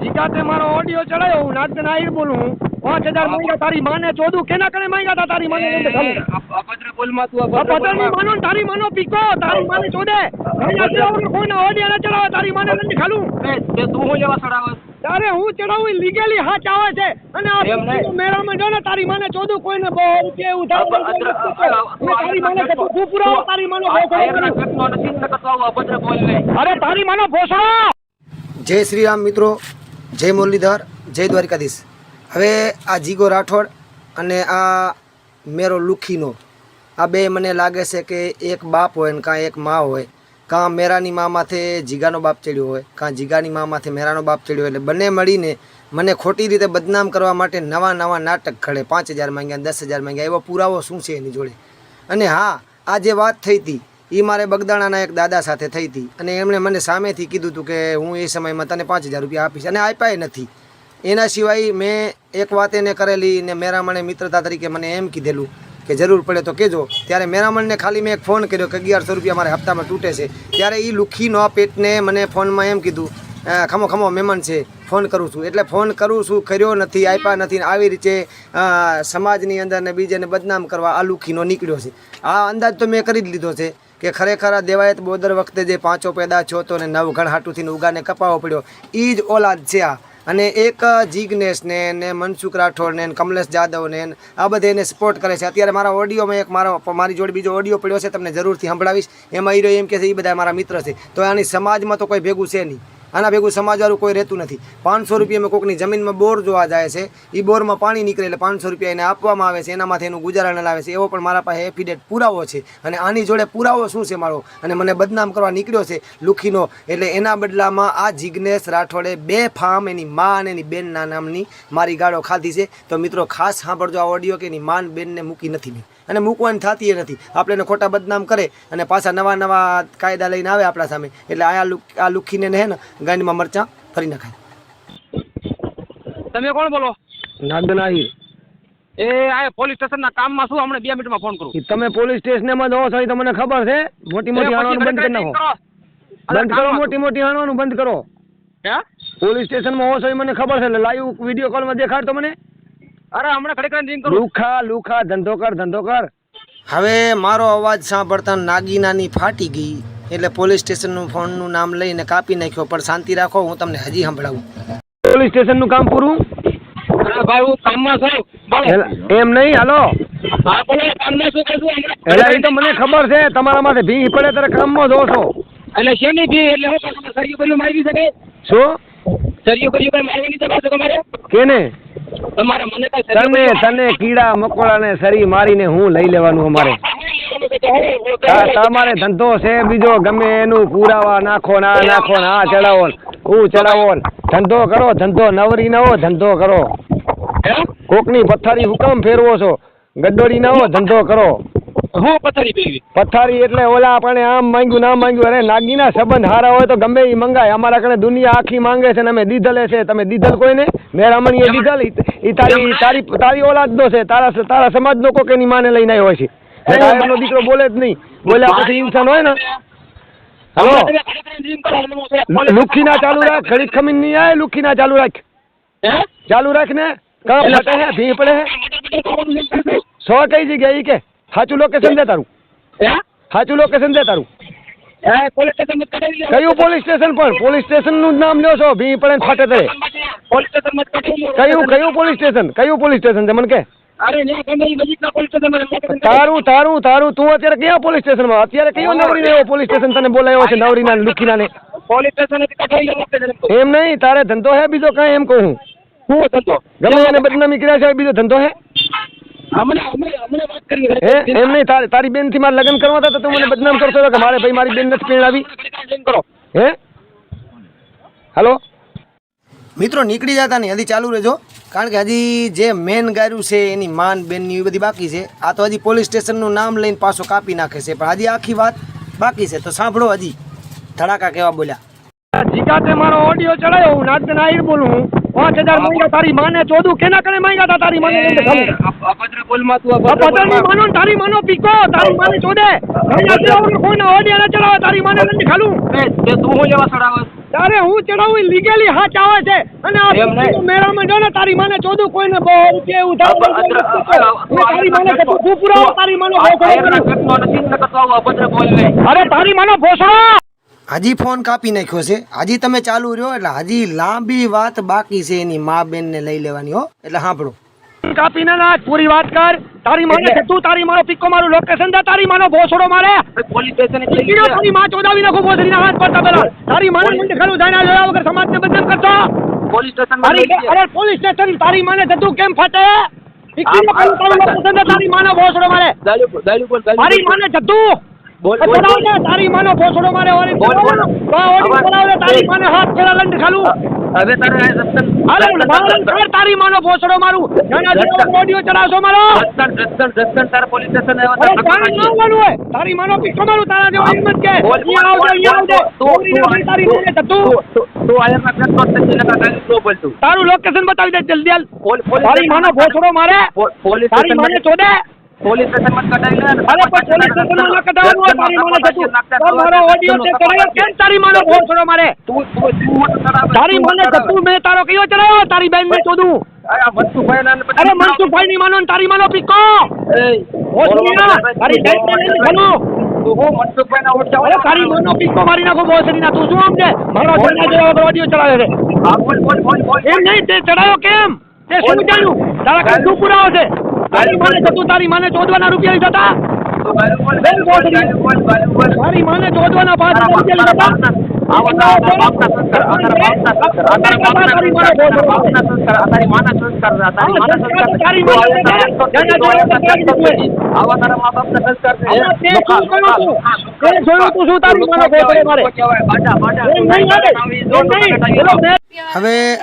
જીગાતે મારો ઓડિયો ચડાયો હું નાગદન આહિર બોલું હું. પાંચ હજાર માંગ્યા તારી માને ચોદું કેના કને માંગ્યા તા તારી માને? અભદ્ર બોલમાં તું માનો તારી માનો પીકો તારી માને ચોદે. કોઈના ઓડિયો ના ચડાવે તારી માને લઈને ખાલું. તે તું હું લેવા ચડાવે? તારે હું ચડાવું લીગલી હાચ આવે છે. અને આ મેળામાં જો ને તારી માને ચોદું કોઈને બહુ રૂપિયા એવું તારી માને કે તું શું પુરાવો તારી માનો નથી અરે તારી માનો ભોસડો જય શ્રી રામ મિત્રો. જય મુરલીધર, જય દ્વારિકાધીશ. હવે આ જીગો રાઠોડ અને આ મેરો લુખીનો, આ બે મને લાગે છે કે એક બાપ હોય ને કાં એક મા હોય. કાં મેરાની મા માથે જીગાનો બાપ ચડ્યો હોય, કાં જીગાની મા માથે મેરાનો બાપ ચડ્યો હોય. એટલે બંને મળીને મને ખોટી રીતે બદનામ કરવા માટે નવા નવા નાટક ઘડે. પાંચ હજાર માંગ્યા, દસ હજાર માંગ્યા, એવો પુરાવો શું છે એની જોડે? અને હા, આ જે વાત થઈ હતી એ મારે બગદાણાના એક દાદા સાથે થઈ હતી. અને એમણે મને સામેથી કીધું હતું કે હું એ સમયમાં તને પાંચ હજાર રૂપિયા આપીશ. અને આપ્યા નથી. એના સિવાય મેં એક વાત એને કરેલી ને મેરામણે મિત્રતા તરીકે મને એમ કીધેલું કે જરૂર પડે તો કહેજો ત્યારે મેરામણને ખાલી મેં એક ફોન કર્યો કે અગિયારસો રૂપિયા મારે હપ્તામાં તૂટે છે. ત્યારે એ લુખીનો પેટને મને ફોનમાં એમ કીધું ખમો ખમો મહેમાન છે, ફોન કરું છું. એટલે ફોન કરું છું, કર્યો નથી, આપ્યા નથી. ને આવી રીતે સમાજની અંદર ને બીજાને બદનામ કરવા આ લુખીનો નીકળ્યો છે. આ અંદાજ તો મેં કરી જ લીધો છે. કે ખરેખર આ દેવાયત બોદર વખતે જે પાંચો પેદા છો તો ને નવ ઘણ હાટુથી ઉગાને કપાવો પડ્યો. એ જ ઓલાદ છે આ. અને એક જીગ્નેશને ને મનસુખ રાઠોડ ને ને કમલેશ જાદવ ને ને આ બધે એને સપોર્ટ કરે છે. અત્યારે મારા ઓડિયોમાં એક મારો મારી જોડે બીજો ઓડિયો પડ્યો છે, તમને જરૂરથી સંભળાવીશ. એમાં હીરો એમ કે છે એ બધા મારા મિત્ર છે. તો આની સમાજમાં તો કોઈ ભેગું છે નહીં. આના ભેગું સમાજવાળું કોઈ રહેતું નથી. પાંચસો રૂપિયામાં કોઈકની જમીનમાં બોર જોવા જાય છે. એ બોરમાં પાણી નીકળે એટલે પાંચસો રૂપિયા એને આપવામાં આવે છે. એનામાંથી એનું ગુજારણ લાવે છે. એવો પણ મારા પાસે એફિડેટ પુરાવો છે. અને આની જોડે પુરાવો શું છે મારો? અને મને બદનામ કરવા નીકળ્યો છે લુખીનો. એટલે એના બદલામાં આ જિજ્ઞેશ રાઠોડે બે ફાર્મ એની મા અને એની બેનના નામની મારી ગાળો ખાધી છે. તો મિત્રો ખાસ સાંભળજો આ ઓડિયો કે એની માન બેનને મૂકી નથી મેં. અને મૂકવાની થતી એ નથી. આપણે એને ખોટા બદનામ કરે અને પાછા નવા નવા કાયદા લઈને આવે આપણા સામે. એટલે આ આ લુખીને ને હે ને ગાંડીમાં મરચાં ફરી નખાય. તમે કોણ બોલો? નાગદન આહિર. એ આ પોલીસ સ્ટેશનના કામમાં શું? હમણાં બે મિનિટમાં ફોન કરું. તમે પોલીસ સ્ટેશનમાં જો છો તમને તો મને ખબર છે? મોટી મોટી હાણવાનું બંધ કરી નાખો. બંધ કરો મોટી મોટી હાણવાનું બંધ કરો. હે? પોલીસ સ્ટેશનમાં હો છો મને ખબર છે. લાઈવ વીડિયો કોલમાં દેખાડતો મને. અરે હમણાં ખરેખર ડ્રિંક કરું લુખા લુખા ધંધો કર ધંધો કર. હવે મારો અવાજ સાંભળતા નાગીનાની ફાટી ગઈ. એટલે પોલીસ સ્ટેશનનું ફોનનું નામ લઈને કાપી નાખ્યો પણ શાંતિ રાખો હું તમને હજી સંભળાવું. પોલીસ સ્ટેશનનું કામ પૂરું? ભાઈ હું કામમાં છું. એમ નહીં હાલો. એટલે એ તો મને ખબર છે તમારા માટે ભી પડે ત્યારે કામમાં જો છો એટલે શેની ભી એટલે હું સરિયું કર્યું મારી શકે? શું? સરિયું કર્યું મારવાની તપાસ તમારે? કેને? તમારે મને કઈ તને તને કીડા મકોડાને સરી મારીને હું લઈ લેવાનું અમારે. તમારે ધંધો છે બીજો ગમે એનું પુરાવા નાખો ના નાખો ને આ ચડાવો હું ચડાવો ધંધો કરો ધંધો નવરી નવો ધંધો કરો. કોકની પથારી હુકમ ફેરવો છો. ગડોડી ના હો ધંધો કરો. હું પથારી પીવી પથારી એટલે ઓલા આપણે આમ માંગ્યું ના માંગ્યું. અરે નાગીના સંબંધ હારા હોય તો ગમે એ મંગાય. અમારા કને દુનિયા આખી માંગે છે ને અમે દીધલે છે. તમે દીધલ કોઈને? મેરામણીએ દીધલ. એ તારી તારી તારી ઓલાદ નો છે. તારા તારા સમાજ નો કોક એની માને લઈને આવ્યો છે. એનો દીકરો બોલે જ નહીં. બોલ્યા પછી ઇન્સાન હોય ને? હલો? લુખી ના ચાલુ રાખ. ઘડી ખમીન નહીં આવે લુખી ના ચાલુ રાખ. ચાલુ રાખ ને. કાં ફટે હે? ભી પડે હે સો કઈ જગ્યાએ એ કે? સાચું લોકેશન દે તારું. સાચું લોકેશન દે તારું. કયું પોલીસ સ્ટેશન પણ પોલીસ સ્ટેશનનું નામ લ્યો છો ભી પડે ફાટે તળે કયું કયું પોલીસ સ્ટેશન કયું પોલીસ સ્ટેશન છે મને કે? તારું તારું તારું તું અત્યારે કયા પોલીસ સ્ટેશનમાં અત્યારે કયો નવરી એવો પોલીસ સ્ટેશન તને બોલાયો છે નવરીના લુખીના ને એમ નહીં તારે ધંધો હે બીજો કઈ એમ કહું હું ધંધો? ગમે એને બદનામી કર્યા છે બીજો ધંધો હે? એમ નહીં તારી તારી બેનથી મારે લગ્ન કરવા હતા તો તું મને બદનામ કરતો કે મારે ભાઈ મારી બેન નથી પરણાવી કરો. હે? હાલો? મિત્રો નીકળી જતા નહીં હજી ચાલુ રહેજો. કારણ કે હજી જે મેન ગાયરું છે એની માન બેનની એ બધી બાકી છે. આ તો હજી પોલીસ સ્ટેશનનું નામ લઈને પાછો કાપી નાખે છે. પણ હજી આખી વાત બાકી છે. તો સાંભળો હજી. ધડાકા કેવા બોલ્યા. જીગાતે મારો ઓડિયો ચડાયો હું નાદન આહિર બોલું હું. પાંચ હજાર માંગ્યા તારી માને ચોદું કેના કને માંગ્યા તારી માને અભદ્ર બોલમાં તું અભદ્ર પતંગની માનો તારી માનો પીકો તારી માને ચોદે કોઈ ઓડિયા ના ચડાવે તારી માને ખાલું તે તું હું લેવા ચડાવે તારે હું ચડાવું લીગેલી હાથ આવે છે અને આ મેળામાં જો ને તારી માને ચોદું કોઈને બહુ કે એવું તારી માને કે તું શું તારી માનો અરે તારી માનો ભોસડો હાજી ફોન કાપી નાખ્યો છે. હાજી તમે ચાલુ રહ્યો એટલે હાજી લાંબી વાત બાકી છે એની મા બેન ને લઈ લેવાની હો. એટલે સાંભળો. કાપી ના પૂરી વાત કર. તારી માને કે તું તારી મારો પિક્કો મારું લોકેશન દે તારી માનો ભોસડો મારે. પોલીસ સ્ટેશન એટલે તારી માં ચોદાવી નાખો ભોસડીના હાથ પડતા પેલા તારી માને મંડી ખાલું જાણ્યા જોયા વગર સમાજને બદનામ કરતો પોલીસ સ્ટેશનમાં તારી અરે પોલીસ સ્ટેશન તારી માને જતું કેમ ફાટે? પિક્કી તારું લોકેશન દે તારી માનો ભોસડો મારે. દાલુ દાલુ બોલ. માને જતું. તારી માનો ભોસડો મારે ઓરી બોલ, બોલ. તો ઓરી આવાજ- ચડાવ ને, તારી માને હાથ ફેરા લંડ ખાલું. હવે તારે અરે મારું ઘર તારી માનો ભોસડો મારું? નાના જેવો ઓડિયો ચડાવશો મારો? રસ્તન- રસ્તન- રસ્તન તારે પોલીસ સ્ટેશન આવ્યા તારે તારી ધક્કો ના હોય. તારી માનો પિક્કો મારું તારા જેવો હિંમત કે. બોલ, બોલ, અહીંયા આવજે તું- તું- ઓરી નાખી તારી તું- તું- તું- તું આયરના પેટ્રોલ સ્ટેશન નકર ગાડી સ્લો બોલ તું. તારું લોકેશન બતાવી દે જલ્દી હાલ. તારી માનો ભોસડો મારે. પોલીસ તારી માને ચોદે. પોલીસ સ્ટેશનમાં કઢાવી લે અરે પણ પોલીસ સ્ટેશનમાં ન કઢાવવાનું હોય તારી માને જતું તો મારો ઓડિયો છે ચડાવ્યો કેમ તારી માનો ભોસડો મારે? તું- તું-. તારી માને જતું મેં તારો કયો ચડાવ્યો તારી બેન ને ચોદું અરે મનસુખભાઈ ના માનો તારી માનો પીકો. તારી બેન ને ઘણું. તારી માનો પિક્કો મારી નાખો ના તું શું સમજે? મારો ઓડિયો ચડાવે છે. એમ નહીં તે ચડાયો કેમ? તે શું જાણ્યું તારા કાંઈ શું પુરાવો છે. તારી માને જતું તારી માને ચોદવાના રૂપિયા લીધા હતા. તારી માને ચોદવાના પાંચ રૂપિયા લીધા હતા સંસ્કાર,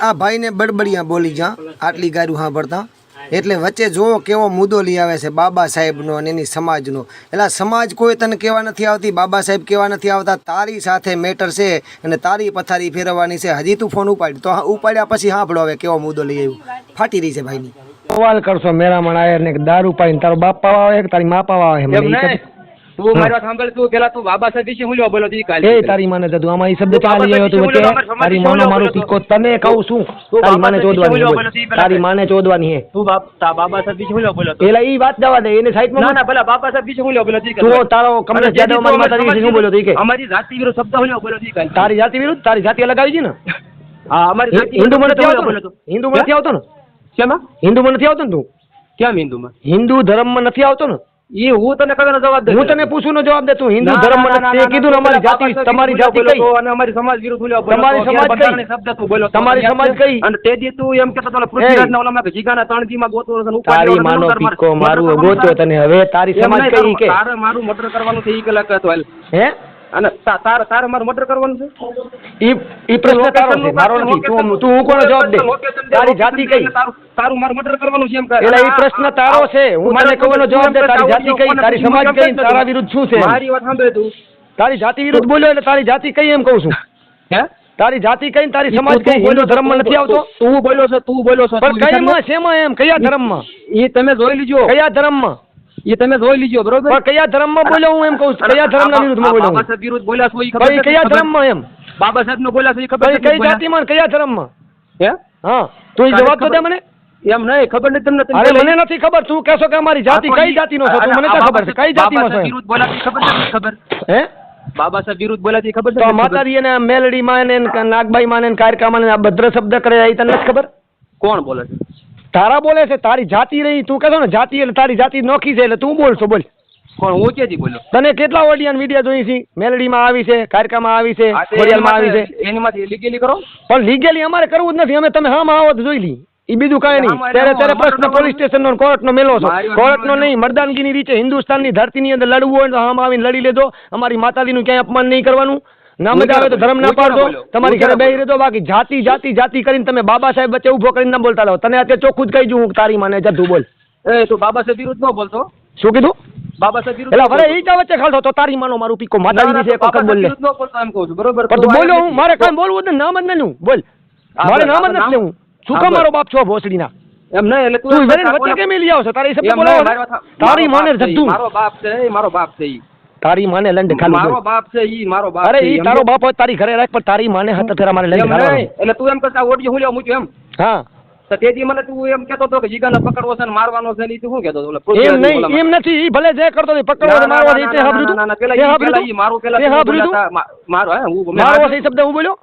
આ ભાઈ ને હવે બડબડિયા બોલી જા આટલી ગાયું સાંભળતા એટલે વચ્ચે જો કેવો મુદ્દો લઈ આવે છે બાબા સાહેબનો અને એની સમાજનો. એટલે સમાજ કોઈ તને કહેવા નથી આવતી બાબા સાહેબ કહેવા નથી આવતા તારી સાથે મેટર છે અને તારી પથારી ફેરવવાની છે. હજી તું ફોન ઉપાડ. તો હા ઉપાડ્યા પછી સાંભળો હવે કેવો મુદ્દો લઈ આવ્યું. ફાટી રહી છે ભાઈની. સવાલ કરશો મેરામણ આયર ને દારૂ પાઈને તારો બાપ પાવા આવે કે તારી મા પાવા આવે તું મારી વાત સાંભળ તું પેલા તું બાબા સાહેબ વિશે હું બોલો તી કાલે. એ તારી માને જતું આમાં એ શબ્દ ચાલી આવ્યો તું સાહેબ વચ્ચે. તારી માનો મારું પીકો તને કહું છું. તારી માને ચોદવાની બોલ. તારી માને ચોદવાની હે. તું બાપ તા બાબા સાહેબ વિશે હું બોલો પેલા ઈ વાત જવા દે એને સાઈડમાં ના પેલા બાબા સાહેબ વિશે હું બોલો તી તું તારો કમલેશ જાદવ મારી માતા વિશે શું બોલ્યો તો કે? અમારી જાતિ વિરુદ્ધ શબ્દ હું બોલો તી કાલે? તારી જાતિ વિરુદ્ધ? તારી જાતિ અલગ આવી છે ને? હા અમારી જાતિ હિન્દુ મને આવતો ને? તો. હિન્દુ મને નથી આવતો ને? શેમાં? હિન્દુ મને નથી આવતો ને તું? કેમ હિન્દુમાં? હિન્દુ ધર્મમાં નથી આવતો ને? એ હું તને કદાચ જવાબ દે હું તને પૂછું નો જવાબ દે તું. હિન્દુ ધર્મ ના, માં ના, ના, કીધું અમારી જાતિ તમારી જાતિ કઈ? અને અમારી સમાજ વિરુદ્ધ બોલ્યો બોલ્યો તમારી સમાજ કઈ? શબ્દ તું બોલ્યો તમારી સમાજ કઈ? અને તે દી તું એમ કહેતો હતો, ઓલા પૃથ્વીરાજના ઓલામાં જીગાના ગોતવો છે અને તારી માનો પીકો મારું ગોતો તને. હવે તારી સમાજ કઈ કે? તારે મારું મર્ડર કરવાનું છે ઈ કલાક કહેતો હે? અને તારે તારે મારું મર્ડર કરવાનું છે? ઈ ઈ પ્રશ્ન તારો છે. મારો નથી. તું તું હું કોનો જવાબ દે? તારી જાતિ કઈ? તારું મારું મર્ડર કરવાનું છે એમ કહે. એટલે ઈ પ્રશ્ન તારો છે. હું મને કહેવાનો જવાબ દે. તારી જાતિ કઈ? તારી સમાજ કઈ? તારા વિરુદ્ધ શું છે? મારી વાત સાંભળે તું. તારી જાતિ વિરુદ્ધ બોલ્યો એટલે તારી જાતિ કઈ એમ કહું છું? હે? તારી જાતિ કઈ તારી સમાજ કઈ? હિન્દુ છો, ધર્મમાં નથી આવતો? તું બોલ્યો છો તું બોલ્યો છો પણ કઈમાં શેમાં એમ? કયા ધર્મમાં? એ તમે જોઈ લીજો. કયા ધર્મમાં? એ તમે જોઈ લીજો બરોબર? પણ કયા ધર્મમાં બોલ્યો હું એમ કહું છું? કયા ધર્મના વિરુદ્ધમાં બોલ્યો બાબા સાહેબ વિરુદ્ધ બોલ્યા છો એ ખબર કયા ધર્મમાં એમ? બાબા સાહેબ નો બોલ્યા છો એ ખબર કઈ જાતિમાં કયા ધર્મમાં? હે? હા તો એ જવાબ તો દે મને. એમ નહીં ખબર નથી તમને અરે મને નથી ખબર તું કહેશો કે અમારી જાતિ કઈ જાતિનો છો મને તો ખબર છે? કઈ જાતિમાં છો? વિરુદ્ધ બોલ્યા ખબર નથી ખબર. હે? બાબા સાહેબ વિરુદ્ધ બોલાતી ખબર તો? માતાજી એને મેલડીમાં ને નાગબાઈ માં ને કારકામાં ને આ ભદ્ર શબ્દ કરે એ તને નથી ખબર? કોણ બોલે છે? તારા બોલે છે તારી જાતિ રહી તું કહેશો ને જાતિ એટલે તારી જાતિ નોખી છે એટલે તું બોલશો બોલ. કોણ હું ક્યાંથી બોલ્યો? તને કેટલા ઓડિયન વીડિયો જોઈ છે? મેલડીમાં આવી છે કાર્યક્રમમાં આવી છે આ આવી છે. એનીમાંથી લીગેલી કરો? પણ લીગેલી અમારે કરવું જ નથી અમે તમે હા આવો તો જોઈ લી. એ બીજું કઈ નહીં. ત્યારે ત્યારે પ્રશ્ન પ્રશ્ન સ્ટેશન નો કોર્ટ નો મેલો છો. કોર્ટનો સાંભળો. નહીં મર્દાનગીની રીતે હિન્દુસ્તાનની ધરતીની અંદર લડવું હોય તો હામ આવીને લડી લેજો. અમારી માતાજીનું ક્યાંય અપમાન નહીં કરવાનું. ના મજા આવે તો ધર્મ ના બોલ્યો? તમારી ઘરે બેહી રહેજો બાકી જાતિ જાતિ જાતિ કરીને તમે બાબા સાહેબ વચ્ચે ઊભો કરીને ના બોલતા રહો. તને અત્યારે ચોખ્ખું જ કહી દઉં હું તારી માને. જતું બોલ. એ તું બાબા સાહેબ વિરુદ્ધ ન બોલતો શું કીધું? બાબા સાહેબ વિરુદ્ધ એટલે ભલે વરે બોલતો. ઈ ચા વચ્ચે ખાલતો તો તારી માનો મારું પીકો. માતાજી વિશે એક વખત બોલ લે વિરુદ્ધ ન બોલતો એમ કહું છું. બરોબર પણ તું બોલ્યો હું. મારે કામ બોલવું જ નામ જ નથી બોલ. મારે નામ જ ન લેવું. શું કામ મારો બાપ છો ભોસડીના? એમ નહીં એટલે તું વચ્ચે કેમ લઈ આવશો? તારી તારે શબ્દ બોલાવો? તારી માને જતું. મારો બાપ છે મારો બાપ છે. તારી માને લંડ ખાલી મારો બાપ છે ઈ મારો બાપ અરે ઈ તારો બાપ હોય તારી ઘરે રાખ પણ તારી માને હાથ ફેરા મારે લંડ ખાલી એટલે તું એમ કરતા ઓડિયો હું લેવા મૂક્યો એમ? હા. તો તેથી મને તું એમ કહેતો હતો કે જીગાને પકડવો છે ને મારવાનો છે ને ઈ તું શું કહેતો હતો? એમ નહીં એમ નથી ઈ ભલે જે કરતો હતો પકડવો ના, મારવો છે, તે? ના, તું? પેલા ઈ- મારું પેલા તે? તું તું? મારો હે મારવો છે શબ્દ હું બોલ્યો?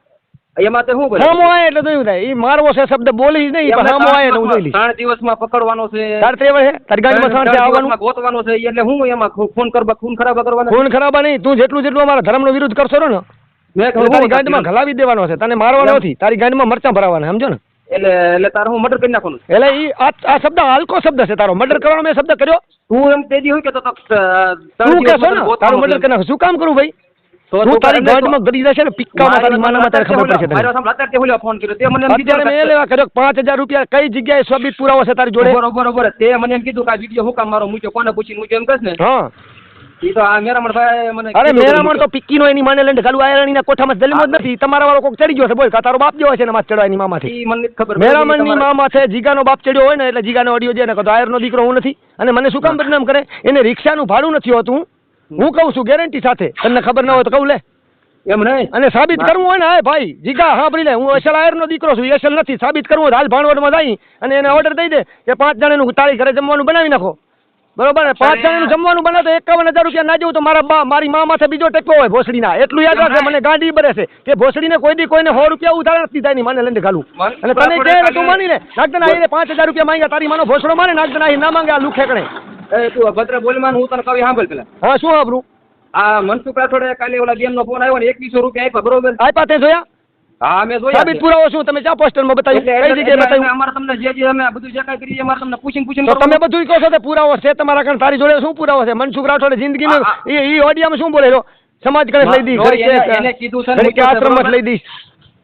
એમાં તે શું કરે હામો આય એટલે જોયું એવું થાય. ઈ મારવો છે શબ્દ બોલી જ નહીં પણ એમને આય એટલે હું જોઈ લઈશ. ત્રણ દિવસમાં પકડવાનો છે. તાર તે છે? તારી ગાડીમાં ત્રણ સાંજે આવવાનું? ગોતવાનો છે એટલે હું એમાં ખૂન કરવા ખૂન ખરાબા કરવાના ખૂન ખરાબા નહીં તું જેટલું જેટલું અમારા ધર્મનો વિરોધ કરશો ને મેં તારી ગાડીમાં ઘલાવી દેવાનો છે. તને મારવાનો નથી. તારી ગાડીમાં મરચાં ભરાવાના સમજો ને? એટલે એટલે તારો હું મર્ડર કરી નાખવાનું એટલે ઈ આ શબ્દ હાલકો શબ્દ છે તારો. મર્ડર કરવાનો મેં શબ્દ કર્યો. તું એમ તેજી હોય કે તો તો, કહેશો ને? તારો. મર્ડર કરી નાખ. શું કામ કરું ભાઈ? તો તારી કરે ને ગાડીમાં તો- જશે ને પિક્કામાં તારી માનામાં તારે ખબર પડશે મારો તને. અત્યારે તે ઓલો ફોન કર્યો તે મને એમ કીધું મેં એ લેવા કર્યો કે પાંચ હજાર રૂપિયા કઈ જગ્યાએ સાબિત પુરાવો છે તારી જોડે? બરોબર બરોબર તે મને એમ કીધું કે આ વીડિયો હું કામ મારો મૂક્યો? કોને પૂછીને મૂક્યો એમ કહેશ ને? હા. અરે મેરામણ તો પિક્કીનો એની માને લંડ ખાલું આયરણીના કોઠામાં જન્મ જ નથી. તમારા વાળો કોક ચડી ગયો છે બોલ. તારો બાપ જેવો છે ને માથ મામા છે જીગાનો બાપ ચડ્યો હોય ને એટલે જીગાનો અડિયો છે ને કહો તો આયરનો દીકરો હું નથી. અને મને શું કામ બદનામ કરે? એને રિક્ષાનું ભાડું નથી હોતું. હું કહું છું ગેરંટી સાથે. તમને ખબર ન હોય તો કહું લે. એમ નહીં? અને સાબિત કરવું હોય ને હા ભાઈ જીગા સાંભળી લે. હું અસલ આયરનો દીકરો છું અસલ નથી. સાબિત કરવું હાલ ભાણવડમાં જઈ અને એને ઓર્ડર દઈ દે કે પાંચ જણાનું તાળી ઘરે જમવાનું બનાવી નાખો. બરોબર? ને પાંચ જણાનું જમવાનું બનાવે તો એકાવન હજાર રૂપિયા ના જવું તો મારા બા મારી મા માથે બીજો ટેકો હોય ભોસડીના. એટલું યાદ રાખે મને ગાંડી બરે છે. કે ભોસડીને કોઈ દી કોઈને સો રૂપિયા ઉધાર નથી થાય મને લઈને ઘાલું. અને તને કહે તું માની લે નાગદન આઈને પાંચ હજાર રૂપિયા માંગ્યા તારી માનો ભોસડો માને નાગદન આઈ ના માંગે આ લુખેકણે એ તું ભદ્ર બોલમાં હું તને કહું સાંભળ પેલા. હા શું આપણું આ મનસુખ રાઠોડે કાલે ઓલા બેન નો ફોન આવ્યો ને એકવીસો રૂપિયા આપ્યા બરોબર? આપ્યા તે જોયા? હા મેં જોયા સાબિત પુરાવો શું? તમે ક્યાં પોસ્ટરમાં બતાવ્યું? કઈ જગ્યાએ બતાવ્યું? અમારે તમને જે જે અમે બધું જે કાંઈ કરીએ અમારે તમને પૂછીને પૂછીને તો તમે બધું કહો છો પુરાવો છે તમારા કારણ? તારી જોડે શું પુરાવો છે? મનસુખ રાઠોડે જિંદગીમાં એ ઓડિયામાં શું બોલેલો સમાજ કણેક લઈ દી એને- કીધું છે કે આશ્રમમાં લઈ દઈશ.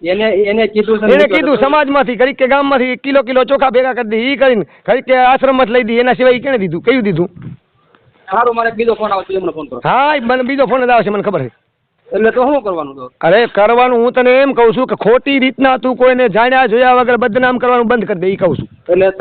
એને એને કીધું એને કીધું સમાજમાંથી કરી કે ગામમાંથી કિલો કિલો ચોખા ભેગા કરી દી એ કરીને કરી કે આશ્રમમાં જ લઈ દી એના સિવાય કેને દીધું? કયું દીધું? સારું મારે બીજો ફોન આવશે એમને ફોન કરો. હા મને બીજો ફોન જ આવશે મને ખબર છે. એટલે તો શું કરવાનું તો? અરે કરવાનું હું તને એમ કહું છું કે ખોટી રીતના તું કોઈને જાણ્યા જોયા વગર બદનામ કરવાનું બંધ કરી દે એ કહું છું. એટલે